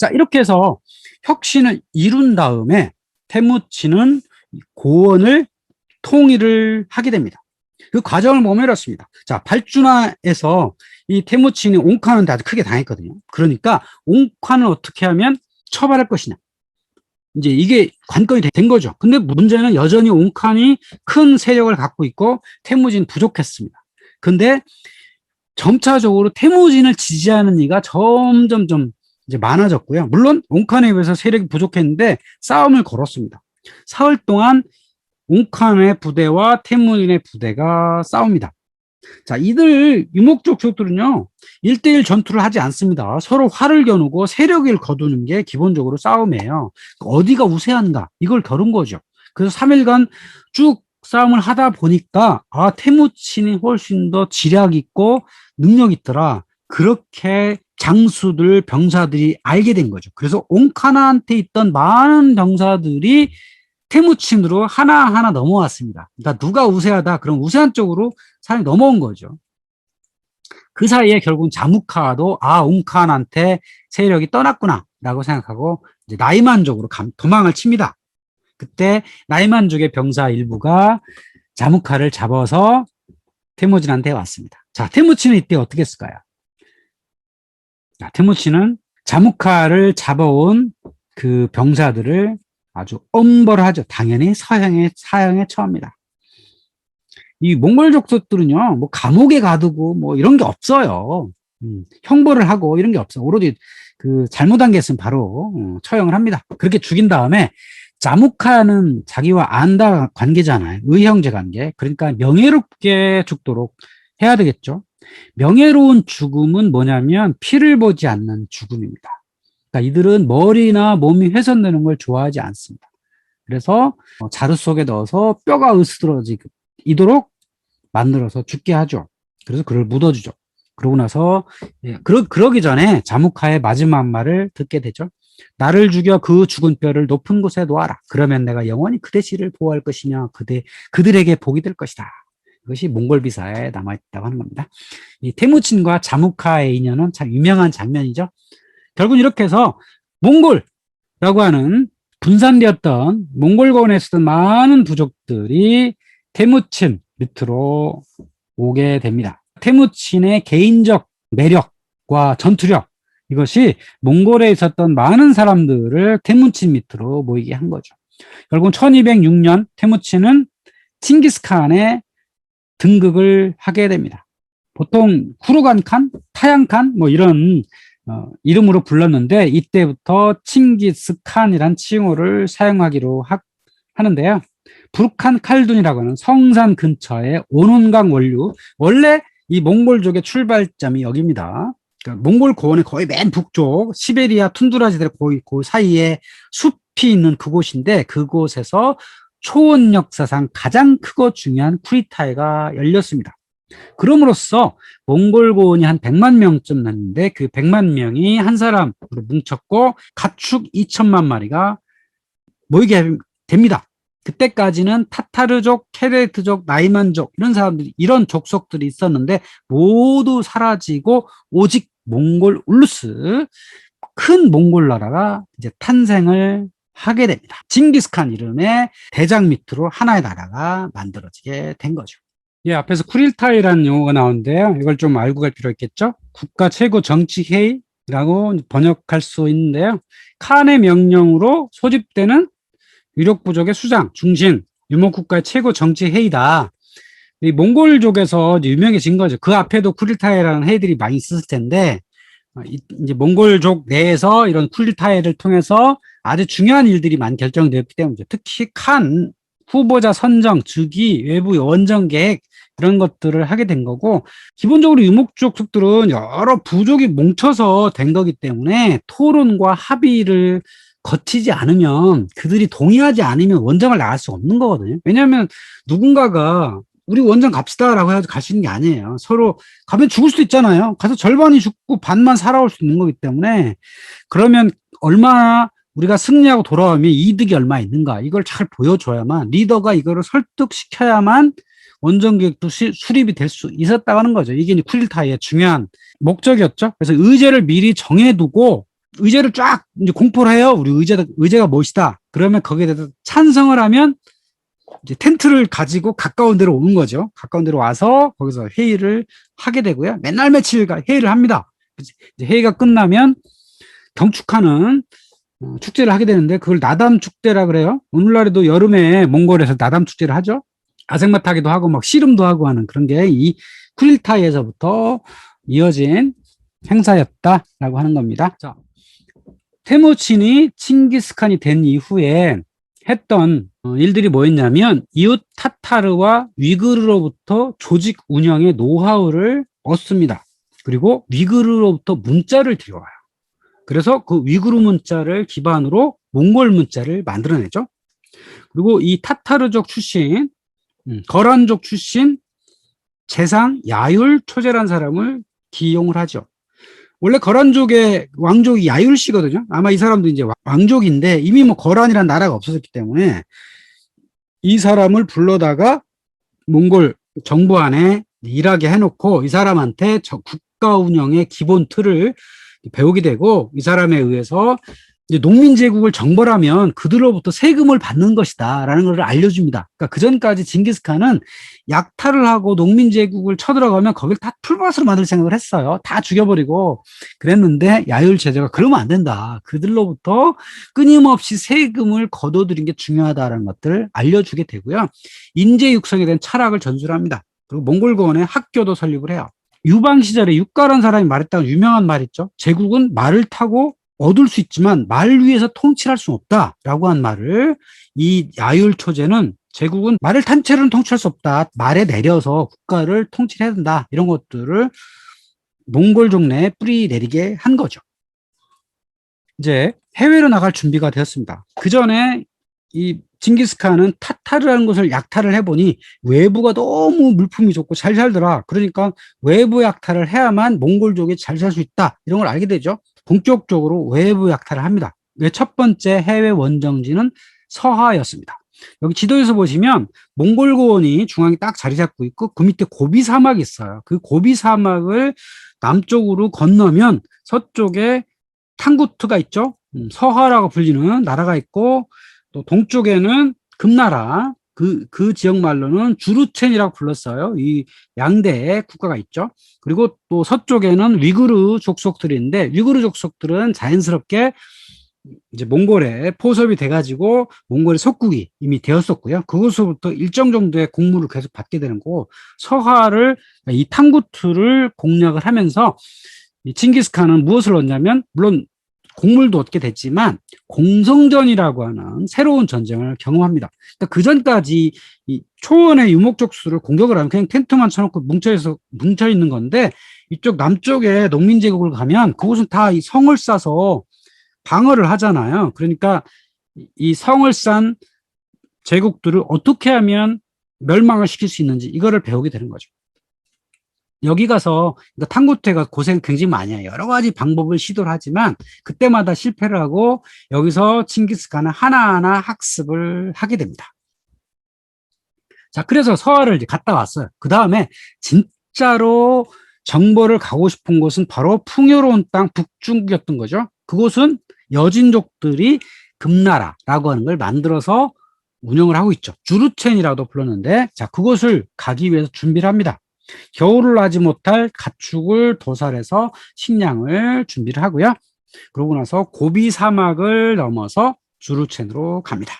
자, 이렇게 해서 혁신을 이룬 다음에 태무치는 고원을 통일을 하게 됩니다. 그 과정을 보면 이렇습니다. 자, 발주나에서 이 태무친이 옹칸한테 아주 크게 당했거든요. 그러니까 옹칸을 어떻게 하면 처벌할 것이냐. 이제 이게 관건이 된 거죠. 근데 문제는 여전히 옹칸이 큰 세력을 갖고 있고 태무진 부족했습니다. 근데 점차적으로 태무진을 지지하는 이가 점점 좀 이제 많아졌고요. 물론 옹칸에 비해서 세력이 부족했는데 싸움을 걸었습니다. 사흘 동안 옹칸의 부대와 태무진의 부대가 싸웁니다. 자, 이들 유목족 족들은요, 1대1 전투를 하지 않습니다. 서로 활을 겨누고 세력을 거두는 게 기본적으로 싸움이에요. 어디가 우세한가? 이걸 겨룬 거죠. 그래서 3일간 쭉 싸움을 하다 보니까, 아, 태무친이 훨씬 더 지략 있고 능력 있더라. 그렇게 장수들, 병사들이 알게 된 거죠. 그래서 옹카나한테 있던 많은 병사들이 태무친으로 하나하나 넘어왔습니다. 그러니까 누가 우세하다, 그럼 우세한 쪽으로 사람이 넘어온 거죠. 그 사이에 결국은 자무카도 아, 옹칸한테 세력이 떠났구나 라고 생각하고 이제 나이만족으로 감, 도망을 칩니다. 그때 나이만족의 병사 일부가 자무카를 잡아서 태무진한테 왔습니다. 자, 태무친은 이때 어떻게 했을까요? 자, 태무친은 자무카를 잡아온 그 병사들을 아주 엄벌하죠. 당연히 서형에, 사형에 처합니다. 이 몽골 족속들은요, 뭐 감옥에 가두고 뭐 이런 게 없어요. 음, 형벌을 하고 이런 게 없어. 오로지 그 잘못한 게 있으면 바로 어, 처형을 합니다. 그렇게 죽인 다음에 자무카는 자기와 안다 관계잖아요. 의형제 관계. 그러니까 명예롭게 죽도록 해야 되겠죠. 명예로운 죽음은 뭐냐면 피를 보지 않는 죽음입니다. 그러니까 이들은 머리나 몸이 훼손되는 걸 좋아하지 않습니다. 그래서 어, 자루 속에 넣어서 뼈가 으스러지도록 만들어서 죽게 하죠. 그래서 그를 묻어주죠. 그러고 나서 예, 그러, 그러기 전에 자무카의 마지막 말을 듣게 되죠. 나를 죽여 그 죽은 뼈를 높은 곳에 놓아라. 그러면 내가 영원히 그대 씨를 보호할 것이며 그대 그들에게 복이 될 것이다. 이것이 몽골 비사에 남아 있다고 하는 겁니다. 이 태무친과 자무카의 인연은 참 유명한 장면이죠. 결국 이렇게 해서 몽골이라고 하는 분산되었던 몽골권에 있었던 많은 부족들이 태무친 밑으로 오게 됩니다. 태무친의 개인적 매력과 전투력 이것이 몽골에 있었던 많은 사람들을 태무친 밑으로 모이게 한 거죠. 결국 1206년 태무친은 칭기스칸의 등극을 하게 됩니다. 보통 쿠르간 칸, 타양 칸, 뭐 이런 어, 이름으로 불렀는데 이때부터 칭기스칸이란 칭호를 사용하기로 하, 하는데요. 부르칸 칼둔이라고 하는 성산 근처의 오논강 원류 원래 이 몽골족의 출발점이 여기입니다. 그러니까 몽골 고원의 거의 맨 북쪽 시베리아 툰드라지대 거의 그 사이에 숲이 있는 그곳인데 그곳에서 초원 역사상 가장 크고 중요한 쿠리타이가 열렸습니다. 그럼으로써 몽골 고원이 한 100만 명쯤 났는데 그 100만 명이 한 사람으로 뭉쳤고 가축 2천만 마리가 모이게 됩니다. 그때까지는 타타르족, 케레트족, 나이만족 이런 사람들이 이런 족속들이 있었는데 모두 사라지고 오직 몽골 울루스 큰 몽골 나라가 이제 탄생을 하게 됩니다. 징기스칸 이름의 대장 밑으로 하나의 나라가 만들어지게 된 거죠. 예, 앞에서 쿠릴타이라는 용어가 나오는데요. 이걸 좀 알고 갈 필요 있겠죠? 국가 최고 정치 회의라고 번역할 수 있는데요. 칸의 명령으로 소집되는 유력 부족의 수장, 중심, 유목국가의 최고 정치 회의다. 이 몽골족에서 유명해진 거죠. 그 앞에도 쿠릴타이라는 회의들이 많이 있었을 텐데, 어, 이제 몽골족 내에서 이런 쿠릴타이를 통해서 아주 중요한 일들이 많이 결정되었기 때문이죠. 특히 칸 후보자 선정, 즉위, 외부 원정 계획 이런 것들을 하게 된 거고 기본적으로 유목족族들은 여러 부족이 뭉쳐서 된 거기 때문에 토론과 합의를 거치지 않으면 그들이 동의하지 않으면 원정을 나갈 수 없는 거거든요. 왜냐하면 누군가가 우리 원정 갑시다라고 해서 갈 수 있는 게 아니에요. 서로 가면 죽을 수도 있잖아요. 가서 절반이 죽고 반만 살아올 수 있는 거기 때문에 그러면 얼마나 우리가 승리하고 돌아오면 이득이 얼마 있는가 이걸 잘 보여줘야만 리더가 이거를 설득시켜야만 원정 계획도 수립이 될 수 있었다고 하는 거죠. 이게 쿠릴타이의 중요한 목적이었죠. 그래서 의제를 미리 정해두고 의제를 쫙 이제 공포를 해요. 우리 의제가, 의제가 무엇이다. 그러면 거기에 대해서 찬성을 하면 이제 텐트를 가지고 가까운 데로 오는 거죠. 가까운 데로 와서 거기서 회의를 하게 되고요. 맨날 며칠 회의를 합니다. 이제 회의가 끝나면 경축하는 어, 축제를 하게 되는데 그걸 나담 축제라 그래요. 오늘날에도 여름에 몽골에서 나담 축제를 하죠. 아생마 타기도 하고 막 씨름도 하고 하는 그런 게 이 쿠릴타이에서부터 이어진 행사였다라고 하는 겁니다. 자, 테무친이 칭기스칸이 된 이후에 했던 어, 일들이 뭐였냐면 이웃 타타르와 위그르로부터 조직 운영의 노하우를 얻습니다. 그리고 위그르로부터 문자를 들여와요. 그래서 그 위구르 문자를 기반으로 몽골 문자를 만들어내죠. 그리고 이 타타르족 출신, 음, 거란족 출신 재상 야율 초제란 사람을 기용을 하죠. 원래 거란족의 왕족이 야율 씨거든요. 아마 이 사람도 이제 왕족인데 이미 뭐 거란이란 나라가 없어졌기 때문에 이 사람을 불러다가 몽골 정부 안에 일하게 해놓고 이 사람한테 국가 운영의 기본 틀을 배우게 되고 이 사람에 의해서 이제 농민 제국을 정벌하면 그들로부터 세금을 받는 것이다라는 것을 알려줍니다. 그러니까 그 전까지 징기스칸은 약탈을 하고 농민 제국을 쳐들어가면 거길 다 풀밭으로 만들 생각을 했어요. 다 죽여버리고 그랬는데 야율 제재가 그러면 안 된다. 그들로부터 끊임없이 세금을 거둬들인 게 중요하다라는 것들을 알려주게 되고요. 인재 육성에 대한 철학을 전수합니다. 그리고 몽골 고원에 학교도 설립을 해요. 유방 시절에 육가란 사람이 말했다는 유명한 말 있죠. 제국은 말을 타고 얻을 수 있지만 말 위에서 통치할 수 없다라고 한 말을 이 야율 초제는 제국은 말을 탄 채로는 통치할 수 없다. 말에 내려서 국가를 통치해야 된다. 이런 것들을 몽골족 내에 뿌리 내리게 한 거죠. 이제 해외로 나갈 준비가 되었습니다. 그 전에 이 징기스칸은 타타르라는 것을 약탈을 해보니 외부가 너무 물품이 좋고 잘 살더라. 그러니까 외부 약탈을 해야만 몽골족이 잘 살 수 있다. 이런 걸 알게 되죠. 본격적으로 외부 약탈을 합니다. 첫 번째 해외 원정지는 서하였습니다. 여기 지도에서 보시면 몽골 고원이 중앙에 딱 자리 잡고 있고 그 밑에 고비 사막이 있어요. 그 고비 사막을 남쪽으로 건너면 서쪽에 탕구트가 있죠. 음, 서하라고 불리는 나라가 있고 또 동쪽에는 금나라 그, 그 지역 말로는 주루첸이라고 불렀어요. 이 양대 국가가 있죠. 그리고 또 서쪽에는 위구르 족속들이 있는데, 위구르 족속들은 자연스럽게 이제 몽골에 포섭이 돼가지고 몽골의 속국이 이미 되었었고요. 그곳으로부터 일정 정도의 공물을 계속 받게 되는 거고, 서하를, 이 탕구트를 공략을 하면서 이 칭기스칸은 무엇을 얻냐면, 물론 공물도 얻게 됐지만 공성전이라고 하는 새로운 전쟁을 경험합니다. 그러니까 그 전까지 이 초원의 유목적수를 공격을 하면 그냥 텐트만 쳐놓고 뭉쳐서 뭉쳐 있는 건데 이쪽 남쪽에 농민 제국을 가면 그곳은 다 이 성을 싸서 방어를 하잖아요. 그러니까 이 성을 싼 제국들을 어떻게 하면 멸망을 시킬 수 있는지 이거를 배우게 되는 거죠. 여기 가서 그러니까 탕구태가 고생 굉장히 많이 해요. 여러 가지 방법을 시도를 하지만 그때마다 실패를 하고 여기서 칭기스칸은 하나하나 학습을 하게 됩니다. 자, 그래서 서하를 이제 갔다 왔어요. 그 다음에 진짜로 정보를 가고 싶은 곳은 바로 풍요로운 땅 북중국이었던 거죠. 그곳은 여진족들이 금나라라고 하는 걸 만들어서 운영을 하고 있죠. 주루첸이라도 불렀는데, 자, 그곳을 가기 위해서 준비를 합니다. 겨울을 나지 못할 가축을 도살해서 식량을 준비를 하고요. 그러고 나서 고비 사막을 넘어서 주루첸으로 갑니다.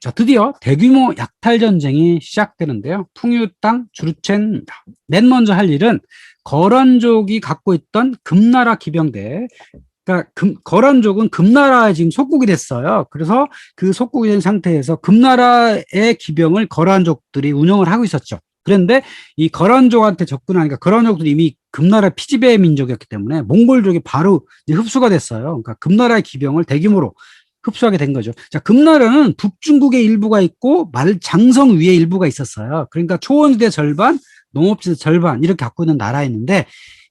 자, 드디어 대규모 약탈 전쟁이 시작되는데요. 풍유 땅 주루첸입니다. 맨 먼저 할 일은 거란족이 갖고 있던 금나라 기병대 그러니까 금, 거란족은 금나라에 지금 속국이 됐어요. 그래서 그 속국이 된 상태에서 금나라의 기병을 거란족들이 운영을 하고 있었죠. 그런데 이 거란족한테 접근하니까 거란족들이 이미 금나라 피지배 민족이었기 때문에 몽골족이 바로 흡수가 됐어요. 그러니까 금나라의 기병을 대규모로 흡수하게 된 거죠. 자, 금나라는 북중국의 일부가 있고 말 장성 위에 일부가 있었어요. 그러니까 초원지대 절반, 농업지대 절반 이렇게 갖고 있는 나라였는데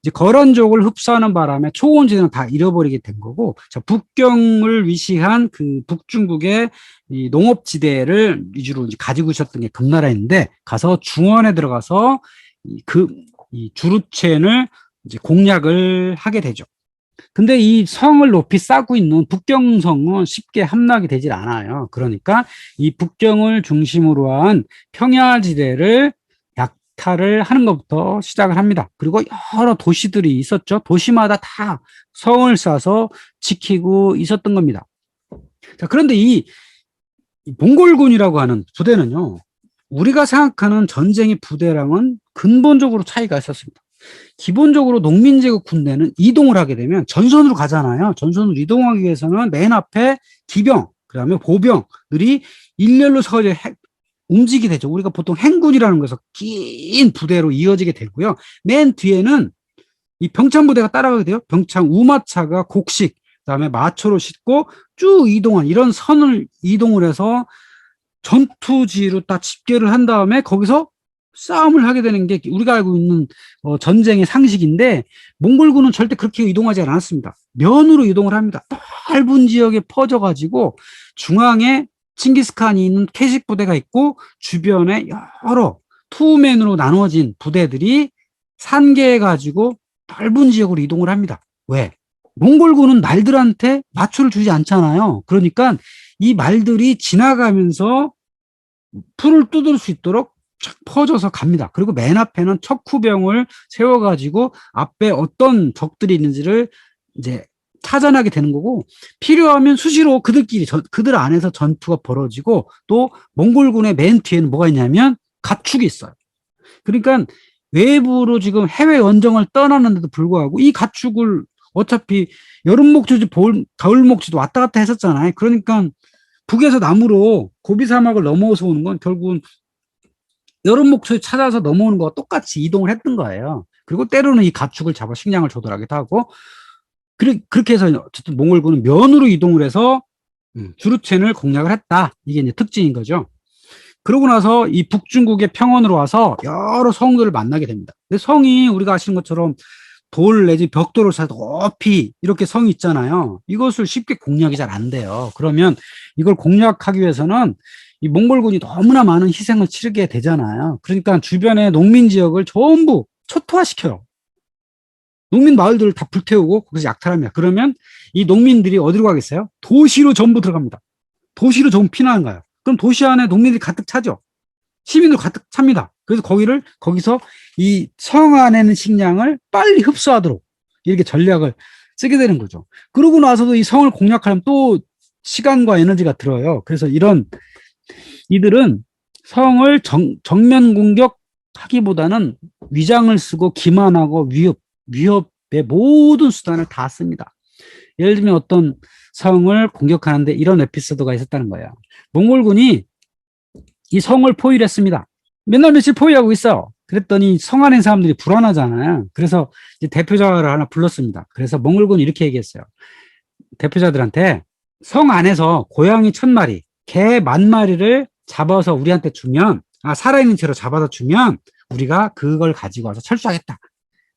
이제 거란 족을 흡수하는 바람에 초원지대는 다 잃어버리게 된 거고, 자, 북경을 위시한 그 북중국의 이 농업지대를 위주로 이제 가지고 있었던 게 금나라인데, 가서 중원에 들어가서 이 그, 이 주루첸을 이제 공략을 하게 되죠. 근데 이 성을 높이 쌓고 있는 북경성은 쉽게 함락이 되질 않아요. 그러니까 이 북경을 중심으로 한 평야지대를 약탈을 하는 것부터 시작을 합니다. 그리고 여러 도시들이 있었죠. 도시마다 다 성을 쌓아서 지키고 있었던 겁니다. 자, 그런데 이, 이 몽골군이라고 하는 부대는요, 우리가 생각하는 전쟁의 부대랑은 근본적으로 차이가 있었습니다. 기본적으로 농민제국 군대는 이동을 하게 되면 전선으로 가잖아요. 전선으로 이동하기 위해서는 맨 앞에 기병, 그 다음에 보병들이 일렬로 서서 해- 움직이게 되죠. 우리가 보통 행군이라는 것에서 긴 부대로 이어지게 되고요. 맨 뒤에는 이 병참 부대가 따라가게 돼요. 병참 우마차가 곡식, 그다음에 마초로 싣고 쭉 이동한 이런 선을 이동을 해서 전투지로 딱 집결을 한 다음에 거기서 싸움을 하게 되는 게 우리가 알고 있는 어, 전쟁의 상식인데 몽골군은 절대 그렇게 이동하지 않았습니다. 면으로 이동을 합니다. 넓은 지역에 퍼져가지고 중앙에 칭기스칸이 있는 캐식 부대가 있고 주변에 여러 투맨으로 나눠진 부대들이 산계해 가지고 넓은 지역으로 이동을 합니다. 왜? 몽골군은 말들한테 마초를 주지 않잖아요. 그러니까 이 말들이 지나가면서 풀을 뜯을 수 있도록 쫙 퍼져서 갑니다. 그리고 맨 앞에는 척후병을 세워가지고 앞에 어떤 적들이 있는지를 이제 찾아나게 되는 거고 필요하면 수시로 그들끼리 전- 그들 안에서 전투가 벌어지고 또 몽골군의 맨 뒤에는 뭐가 있냐면 가축이 있어요. 그러니까 외부로 지금 해외 원정을 떠나는데도 불구하고 이 가축을 어차피 여름 목주지 볼 가을 목주도 왔다 갔다 했었잖아요. 그러니까 북에서 남으로 고비 사막을 넘어서 오는 건 결국은 여름 목초에 찾아서 넘어오는 거와 똑같이 이동을 했던 거예요. 그리고 때로는 이 가축을 잡아 식량을 조달하기도 하고 그리- 그렇게 해서 어쨌든 몽골군은 면으로 이동을 해서 음, 주루첸을 공략을 했다. 이게 이제 특징인 거죠. 그러고 나서 이 북중국의 평원으로 와서 여러 성들을 만나게 됩니다. 근데 성이 우리가 아시는 것처럼 돌 내지 벽돌을 사 높이 이렇게 성이 있잖아요. 이것을 쉽게 공략이 잘 안 돼요. 그러면 이걸 공략하기 위해서는 이 몽골군이 너무나 많은 희생을 치르게 되잖아요. 그러니까 주변의 농민 지역을 전부 초토화시켜요. 농민 마을들을 다 불태우고 거기서 약탈합니다. 그러면 이 농민들이 어디로 가겠어요? 도시로 전부 들어갑니다. 도시로 전부 피난한 거예요. 그럼 도시 안에 농민들이 가득 차죠. 시민들 가득 찹니다. 그래서 거기를 거기서 이 성 안에 있는 식량을 빨리 흡수하도록 이렇게 전략을 쓰게 되는 거죠. 그러고 나서도 이 성을 공략하려면 또 시간과 에너지가 들어요. 그래서 이런 이들은 성을 정, 정면 공격하기보다는 위장을 쓰고 기만하고 위협, 위협의 모든 수단을 다 씁니다. 예를 들면 어떤 성을 공격하는데 이런 에피소드가 있었다는 거예요. 몽골군이 이 성을 포위했습니다. 맨날 며칠 포위하고 있어. 그랬더니 성 안에 사람들이 불안하잖아요. 그래서 대표자를 하나 불렀습니다. 그래서 몽골군이 이렇게 얘기했어요. 대표자들한테 성 안에서 고양이 천 마리, 개 만 마리를 잡아서 우리한테 주면, 아, 살아있는 채로 잡아서 주면 우리가 그걸 가지고 와서 철수하겠다.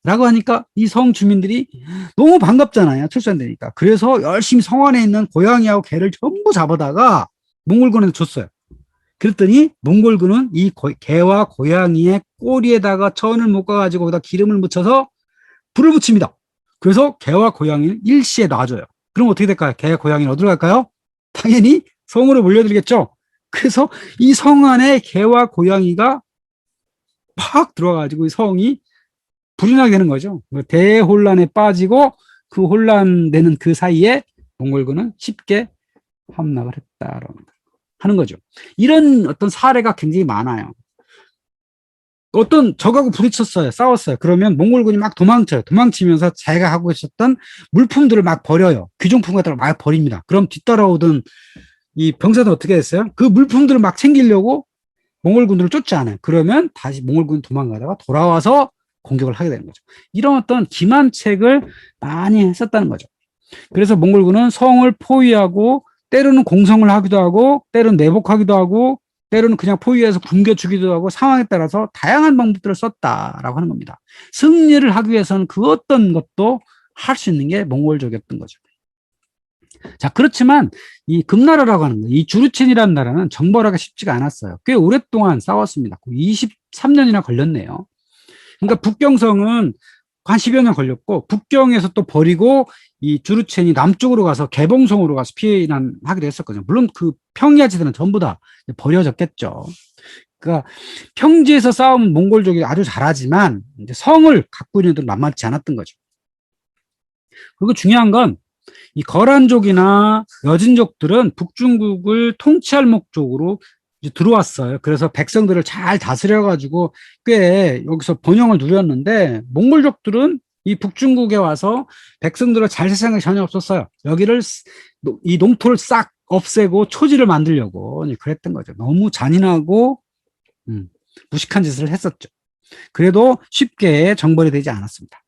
라고 하니까 이 성 주민들이 너무 반갑잖아요. 철수한다니까. 그래서 열심히 성 안에 있는 고양이하고 개를 전부 잡아다가 몽골군한테 줬어요. 그랬더니 몽골군은 이 고- 개와 고양이의 꼬리에다가 천을 묶어가지고 거기다 기름을 묻혀서 불을 붙입니다. 그래서 개와 고양이를 일시에 놔줘요. 그럼 어떻게 될까요? 개와 고양이는 어디로 갈까요? 당연히 성으로 몰려들겠죠. 그래서 이 성 안에 개와 고양이가 팍 들어가가지고 이 성이 불이 나게 되는 거죠. 뭐 대혼란에 빠지고 그 혼란되는 그 사이에 몽골군은 쉽게 함락을 했다라는 하는 거죠. 이런 어떤 사례가 굉장히 많아요. 어떤 적하고 부딪혔어요. 싸웠어요. 그러면 몽골군이 막 도망쳐요. 도망치면서 자기가 하고 있었던 물품들을 막 버려요. 귀중품 같은 걸 막 버립니다. 그럼 뒤따라오던 이 병사는 어떻게 했어요? 그 물품들을 막 챙기려고 몽골군들을 쫓지 않아요. 그러면 다시 몽골군 도망가다가 돌아와서 공격을 하게 되는 거죠. 이런 어떤 기만책을 많이 했었다는 거죠. 그래서 몽골군은 성을 포위하고 때로는 공성을 하기도 하고 때로는 내복하기도 하고 때로는 그냥 포위해서 굶겨주기도 하고 상황에 따라서 다양한 방법들을 썼다라고 하는 겁니다. 승리를 하기 위해서는 그 어떤 것도 할 수 있는 게 몽골족이었던 거죠. 자, 그렇지만 이 금나라라고 하는 거, 이 주루첸이라는 나라는 정벌하기가 쉽지가 않았어요. 꽤 오랫동안 싸웠습니다. 23년이나 걸렸네요. 그러니까 북경성은 한 10여 년 걸렸고 북경에서 또 버리고 이 주루첸이 남쪽으로 가서 개봉성으로 가서 피난하기도 했었거든요. 물론 그 평야지대는 전부 다 버려졌겠죠. 그러니까 평지에서 싸우면 몽골족이 아주 잘하지만 이제 성을 갖고 있는 애들은 만만치 않았던 거죠. 그리고 중요한 건 이 거란족이나 여진족들은 북중국을 통치할 목적으로 이제 들어왔어요. 그래서 백성들을 잘 다스려가지고 꽤 여기서 번영을 누렸는데 몽골족들은 이 북중국에 와서 백성들을 잘살 생각이 전혀 없었어요. 여기를 이 농토를 싹 없애고 초지를 만들려고 그랬던 거죠. 너무 잔인하고 음, 무식한 짓을 했었죠. 그래도 쉽게 정벌이 되지 않았습니다.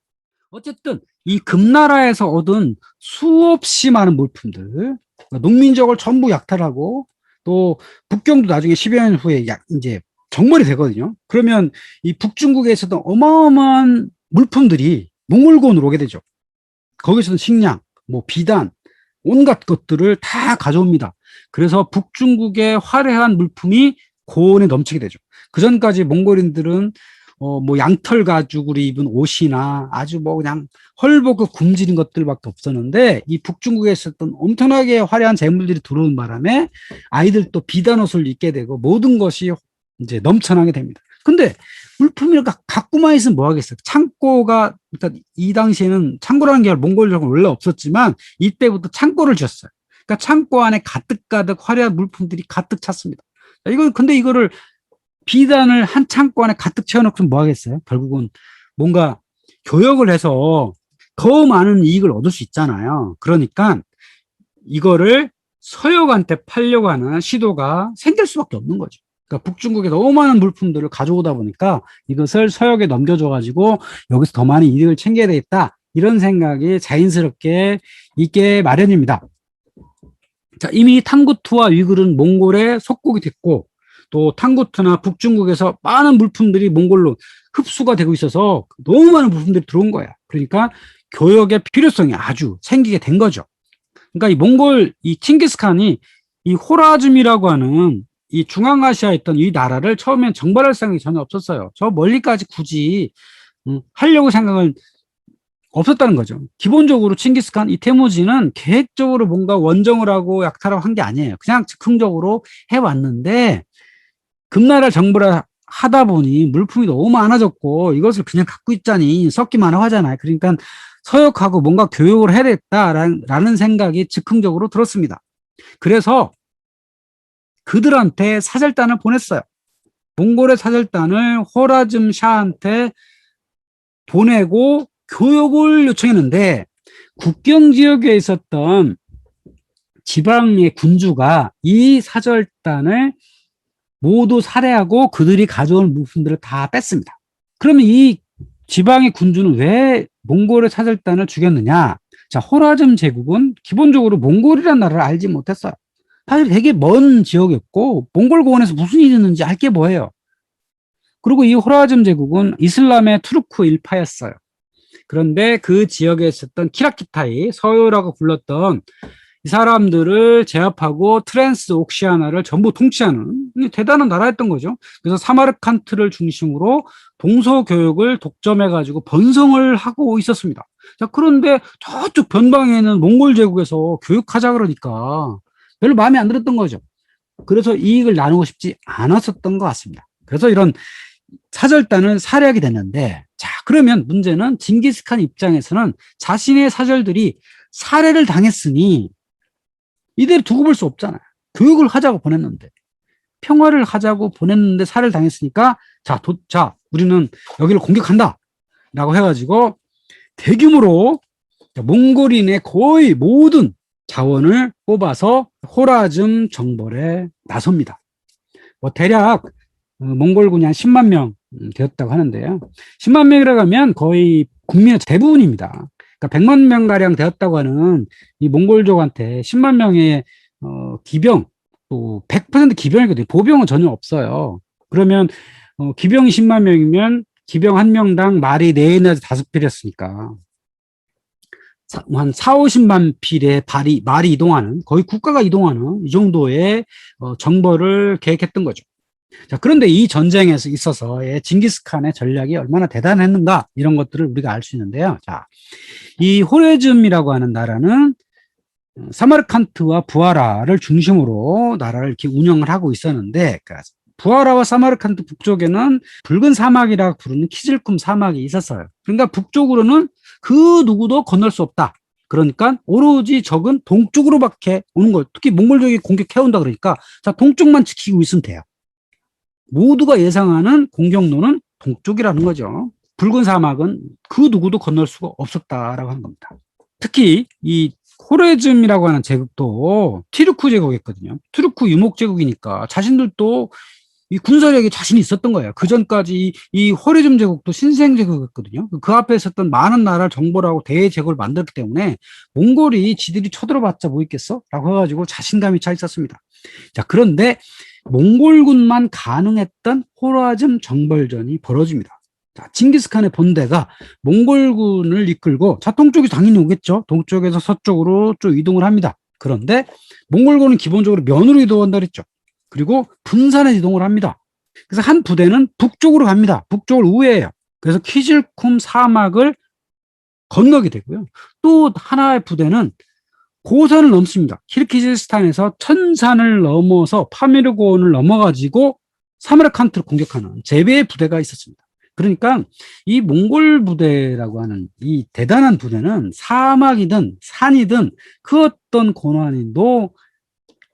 어쨌든 이 금나라에서 얻은 수없이 많은 물품들, 그러니까 농민적을 전부 약탈하고 또 북경도 나중에 10여 년 후에 약 이제 정벌이 되거든요. 그러면 이 북중국에 있었던 어마어마한 물품들이 몽골곤으로 오게 되죠. 거기서는 식량, 뭐 비단, 온갖 것들을 다 가져옵니다. 그래서 북중국의 화려한 물품이 고온에 넘치게 되죠. 그 전까지 몽골인들은 어, 뭐 양털 가죽으로 입은 옷이나 아주 뭐 그냥 헐벗고 굶주린 것들밖에 없었는데 이 북중국에 있었던 엄청나게 화려한 재물들이 들어온 바람에 아이들도 비단 옷을 입게 되고 모든 것이 이제 넘쳐나게 됩니다. 근데 물품을 가- 갖고만 있으면 뭐 하겠어요? 창고가 그러니까 이 당시에는 창고라는 게 몽골족은 원래 없었지만 이때부터 창고를 지었어요. 그러니까 창고 안에 가득가득 화려한 물품들이 가득 찼습니다. 자, 이거 근데 이거를 비단을 한 창고 안에 가득 채워놓고 뭐 하겠어요? 결국은 뭔가 교역을 해서 더 많은 이익을 얻을 수 있잖아요. 그러니까 이거를 서역한테 팔려고 하는 시도가 생길 수밖에 없는 거죠. 그러니까 북중국에 너무 많은 물품들을 가져오다 보니까 이것을 서역에 넘겨줘가지고 여기서 더 많은 이익을 챙겨야 되겠다. 이런 생각이 자연스럽게 있게 마련입니다. 자, 이미 탕구투와 위글은 몽골에 속국이 됐고 또 탕구투나 북중국에서 많은 물품들이 몽골로 흡수가 되고 있어서 너무 많은 물품들이 들어온 거야. 그러니까 교역의 필요성이 아주 생기게 된 거죠. 그러니까 이 몽골 이 칭기스칸이 이 호라즘이라고 하는 이 중앙아시아에 있던 이 나라를 처음엔 정벌할 생각이 전혀 없었어요. 저 멀리까지 굳이 음, 하려고 생각은 없었다는 거죠. 기본적으로 칭기스칸 이 테무지는 계획적으로 뭔가 원정을 하고 약탈을 한 게 아니에요. 그냥 즉흥적으로 해왔는데 금나라 정벌을 하다 보니 물품이 너무 많아졌고 이것을 그냥 갖고 있자니 썩기만 하잖아요. 그러니까 서역하고 뭔가 교육을 해야겠다라는 생각이 즉흥적으로 들었습니다. 그래서 그들한테 사절단을 보냈어요. 몽골의 사절단을 호라즘 샤한테 보내고 교육을 요청했는데 국경 지역에 있었던 지방의 군주가 이 사절단을 모두 살해하고 그들이 가져온 물품들을 다 뺐습니다. 그러면 이 지방의 군주는 왜 몽골의 사절단을 죽였느냐? 자, 호라즘 제국은 기본적으로 몽골이라는 나라를 알지 못했어요. 사실 되게 먼 지역이었고 몽골 고원에서 무슨 일이 있는지 알게 뭐예요. 그리고 이 호라즘 제국은 이슬람의 투르크 일파였어요. 그런데 그 지역에 있었던 키라키타이 서요라고 불렀던 이 사람들을 제압하고 트랜스 옥시아나를 전부 통치하는 대단한 나라였던 거죠. 그래서 사마르칸트를 중심으로 동서 교육을 독점해 가지고 번성을 하고 있었습니다. 자, 그런데 저쪽 변방에는 몽골 제국에서 교육하자 그러니까 별로 마음에 안 들었던 거죠. 그래서 이익을 나누고 싶지 않았었던 것 같습니다. 그래서 이런 사절단을 살해하게 됐는데, 자, 그러면 문제는 징기스칸 입장에서는 자신의 사절들이 살해를 당했으니 이대로 두고 볼 수 없잖아요. 교육을 하자고 보냈는데, 평화를 하자고 보냈는데 살해를 당했으니까, 자, 도, 자, 우리는 여기를 공격한다. 라고 해가지고 대규모로 몽골인의 거의 모든 자원을 뽑아서 호라즘 정벌에 나섭니다. 뭐 대략 어, 몽골군이 한 10만 명 음, 되었다고 하는데요. 10만 명이라고 하면 거의 국민의 대부분입니다. 그러니까 100만 명 가량 되었다고 하는 이 몽골족한테 10만 명의 어, 기병 또 100% 기병이거든요. 보병은 전혀 없어요. 그러면 어, 기병이 10만 명이면 기병 한 명당 말이 4내지 5필이었으니까 한 4, 50만 필의 발이, 말이 이동하는, 거의 국가가 이동하는 이 정도의 어, 정벌을 계획했던 거죠. 자, 그런데 이 전쟁에서 있어서의 징기스칸의 전략이 얼마나 대단했는가 이런 것들을 우리가 알 수 있는데요. 자, 이 호레즘이라고 하는 나라는 사마르칸트와 부하라를 중심으로 나라를 이렇게 운영을 하고 있었는데 그러니까 부하라와 사마르칸트 북쪽에는 붉은 사막이라고 부르는 키질쿰 사막이 있었어요. 그러니까 북쪽으로는 그 누구도 건널 수 없다. 그러니까 오로지 적은 동쪽으로밖에 오는 거예요. 특히 몽골족이 공격해온다 그러니까 자 동쪽만 지키고 있으면 돼요. 모두가 예상하는 공격로는 동쪽이라는 거죠. 붉은 사막은 그 누구도 건널 수가 없었다라고 하는 겁니다. 특히 이 호레즘이라고 하는 제국도 티르쿠 제국이었거든요. 투르크 유목 제국이니까 자신들도 이 군사력에 자신이 있었던 거예요. 그 전까지 이 호레즘 제국도 신생 제국이었거든요. 그 앞에 있었던 많은 나라를 정벌하고 대제국을 만들었기 때문에 몽골이 지들이 쳐들어봤자 뭐 있겠어? 라고 해가지고 자신감이 차 있었습니다. 자, 그런데 몽골군만 가능했던 호라즘 정벌전이 벌어집니다. 자, 징기스칸의 본대가 몽골군을 이끌고 자 동쪽이 당연히 오겠죠. 동쪽에서 서쪽으로 쭉 이동을 합니다. 그런데 몽골군은 기본적으로 면으로 이동한다 그랬죠. 그리고 분산에 이동을 합니다. 그래서 한 부대는 북쪽으로 갑니다. 북쪽을 우회해요. 그래서 키질쿰 사막을 건너게 되고요. 또 하나의 부대는 고산을 넘습니다. 키르키즈스탄에서 천산을 넘어서 파미르고원을 넘어가지고 사마르칸트를 공격하는 제베의 부대가 있었습니다. 그러니까 이 몽골 부대라고 하는 이 대단한 부대는 사막이든 산이든 그 어떤 고난인도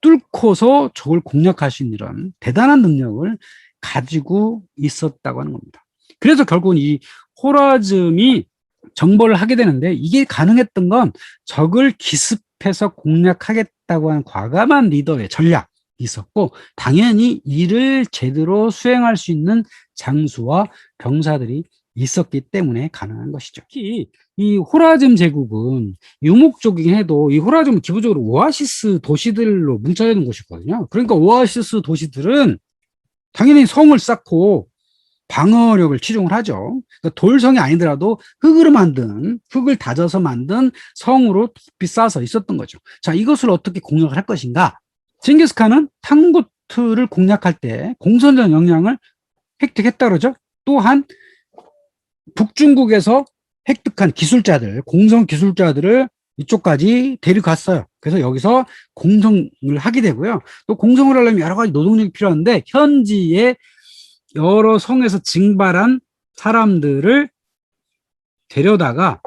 뚫고서 적을 공략할 수 있는 이런 대단한 능력을 가지고 있었다고 하는 겁니다. 그래서 결국은 이 호라즘이 정벌을 하게 되는데 이게 가능했던 건 적을 기습 해서 공략하겠다고 하는 과감한 리더의 전략이 있었고 당연히 이를 제대로 수행할 수 있는 장수와 병사들이 있었기 때문에 가능한 것이죠. 특히 이 호라즘 제국은 유목적이긴 해도 이 호라즘은 기본적으로 오아시스 도시들로 뭉쳐져 있는 곳이거든요. 그러니까 오아시스 도시들은 당연히 성을 쌓고 방어력을 치중을 하죠. 그러니까 돌성이 아니더라도 흙으로 만든 흙을 다져서 만든 성으로 쌓아서 있었던 거죠. 자, 이것을 어떻게 공략을 할 것인가? 징기스칸은 탕구트를 공략할 때 공선전 역량을 획득했다 그러죠. 또한 북중국에서 획득한 기술자들, 공성 기술자들을 이쪽까지 데려갔어요. 그래서 여기서 공성을 하게 되고요. 또 공성을 하려면 여러 가지 노동력이 필요한데 현지에 여러 성에서 징발한 사람들을 데려다가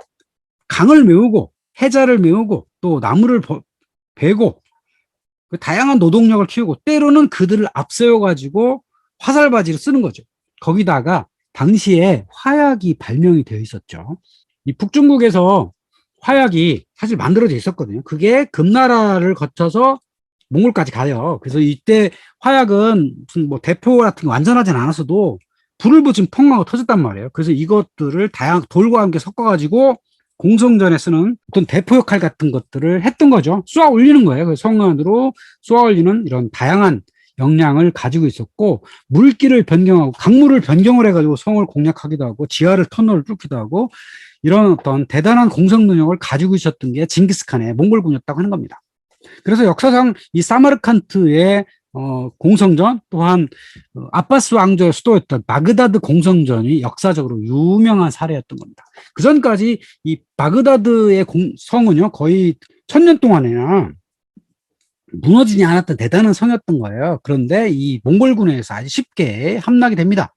강을 메우고 해자를 메우고 또 나무를 베고 그 다양한 노동력을 키우고 때로는 그들을 앞세워 가지고 화살바지를 쓰는 거죠. 거기다가 당시에 화약이 발명이 되어 있었죠. 이 북중국에서 화약이 사실 만들어져 있었거든요. 그게 금나라를 거쳐서 몽골까지 가요. 그래서 이때 화약은 무슨 뭐 대포 같은 게 완전하진 않았어도 불을 붙이면 펑하고 터졌단 말이에요. 그래서 이것들을 다양 돌과 함께 섞어가지고 공성전에 쓰는 어떤 대포 역할 같은 것들을 했던 거죠. 쏘아 올리는 거예요. 그 성 안으로 쏘아 올리는 이런 다양한 역량을 가지고 있었고 물길을 변경하고 강물을 변경을 해가지고 성을 공략하기도 하고 지하를 터널을 뚫기도 하고 이런 어떤 대단한 공성 능력을 가지고 있었던 게 징기스칸의 몽골군이었다고 하는 겁니다. 그래서 역사상 이 사마르칸트의 어, 공성전 또한 어, 아바스 왕조의 수도였던 바그다드 공성전이 역사적으로 유명한 사례였던 겁니다. 그 전까지 이 바그다드의 공, 성은요 거의 천년 동안이나 무너지지 않았던 대단한 성이었던 거예요. 그런데 이 몽골군에서 아주 쉽게 함락이 됩니다.